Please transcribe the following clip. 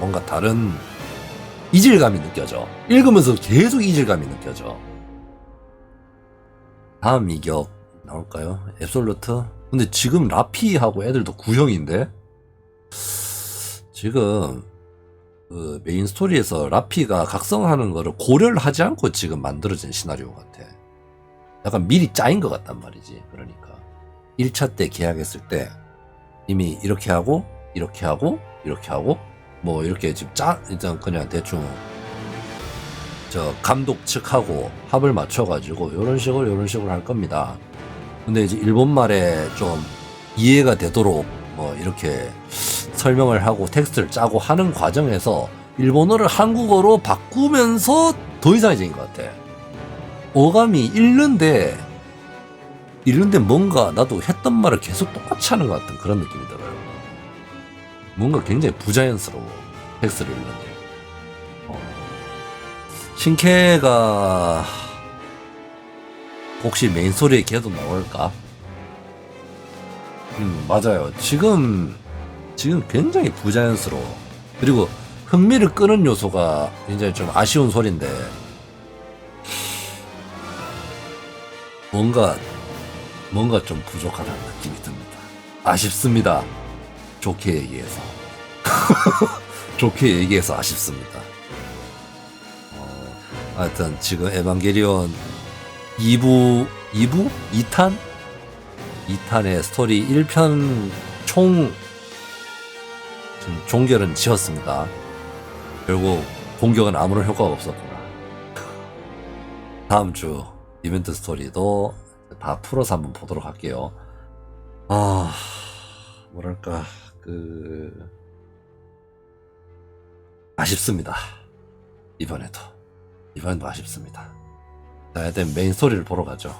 뭔가 다른 이질감이 느껴져. 읽으면서 계속 이질감이 느껴져. 다음 이격 나올까요? 앱솔루트? 근데 지금 라피하고 애들도 구형인데? 지금 그 메인 스토리에서 라피가 각성하는 거를 고려를 하지 않고 지금 만들어진 시나리오 같아. 약간 미리 짜인 것 같단 말이지. 그러니까 1차 때 계약했을 때 이미 이렇게 하고 이렇게 하고 이렇게 하고 뭐 이렇게 지금 짜 일단 그냥 대충 저 감독 측하고 합을 맞춰가지고 이런 식으로 이런 식으로 할 겁니다. 근데 이제 일본 말에 좀 이해가 되도록 뭐 이렇게 설명을 하고 텍스트를 짜고 하는 과정에서 일본어를 한국어로 바꾸면서 더 이상해진 것 같아. 어감이 읽는데 읽는데 뭔가 나도 했던 말을 계속 똑같이 하는 것 같은 그런 느낌이 들어요. 뭔가 굉장히 부자연스러워 텍스트를 읽는데. 어. 신캐가 혹시 메인 스토리에 걔도 나올까? 음 맞아요. 지금 지금 굉장히 부자연스러워. 그리고 흥미를 끄는 요소가 굉장히 좀 아쉬운 소리인데 뭔가 뭔가 좀 부족하다는 느낌이 듭니다. 아쉽습니다. 좋게 얘기해서 좋게 얘기해서 아쉽습니다. 어, 하여튼 지금 에반게리온 2부 2부 2탄 2탄의 스토리 1편 총 지금 종결은 지었습니다. 결국 공격은 아무런 효과가 없었구나. 다음 주 이벤트 스토리도 다 풀어서 한번 보도록 할게요. 아, 뭐랄까, 그, 아쉽습니다. 이번에도. 이번에도 아쉽습니다. 자, 일단 메인 스토리를 보러 가죠.